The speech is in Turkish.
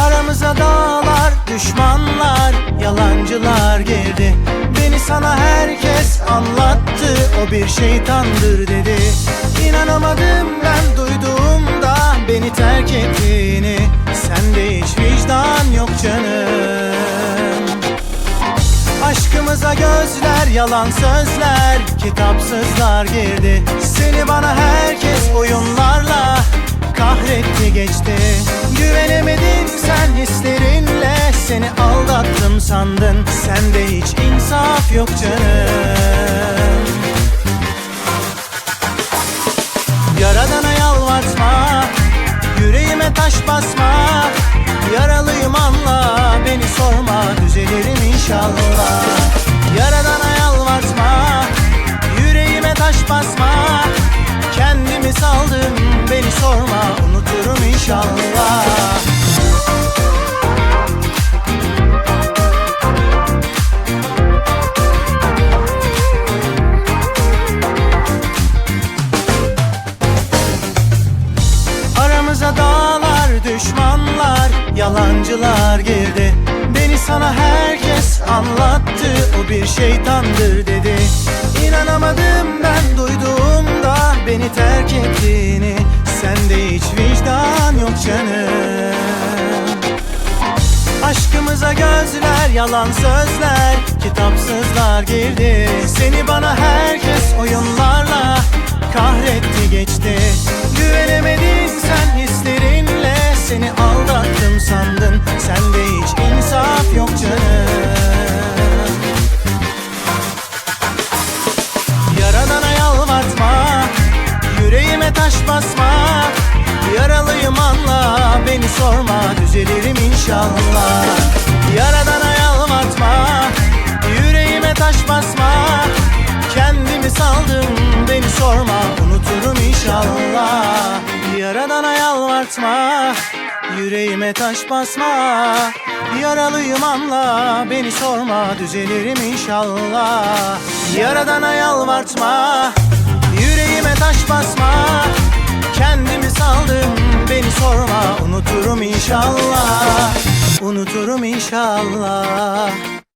Aramıza dağlar, düşmanlar, yalancılar girdi sana herkes anlattı, o bir şeytandır dedi. İnanamadım ben duyduğumda beni terk ettiğini. Sende hiç vicdan yok canım. Aşkımıza gözler, yalan sözler, kitapsızlar girdi. Seni bana herkes oyunlarla kahretti geçti. Güvenemedin sen hislerinle, seni aldattım sandın yok canım. Yaradana yalvartma Yüreğime taş basma. Yaralıyım anla Beni sorma düzelirim inşallah. Yaradana yalvartma Yüreğime taş basma. Kendimi saldım Beni sorma unuturum inşallah düşmanlar, yalancılar girdi. Beni sana herkes anlattı, o bir şeytandır dedi. İnanamadım ben duyduğumda beni terk ettiğini. Sende hiç vicdan yok canım. Aşkımıza gözler, yalan sözler, kitapsızlar girdi. Seni bana herkes oyunlarla Beni sorma düzelirim inşallah. Yaradana yalvartma Yüreğime taş basma. Kendimi saldım Beni sorma unuturum inşallah. Yaradana yalvartma Yüreğime taş basma. Yaralıyım anla Beni sorma düzelirim inşallah. Yaradana yalvartma Yüreğime taş basma. Kendimi saldım Beni sorma unuturum inşallah. Unuturum inşallah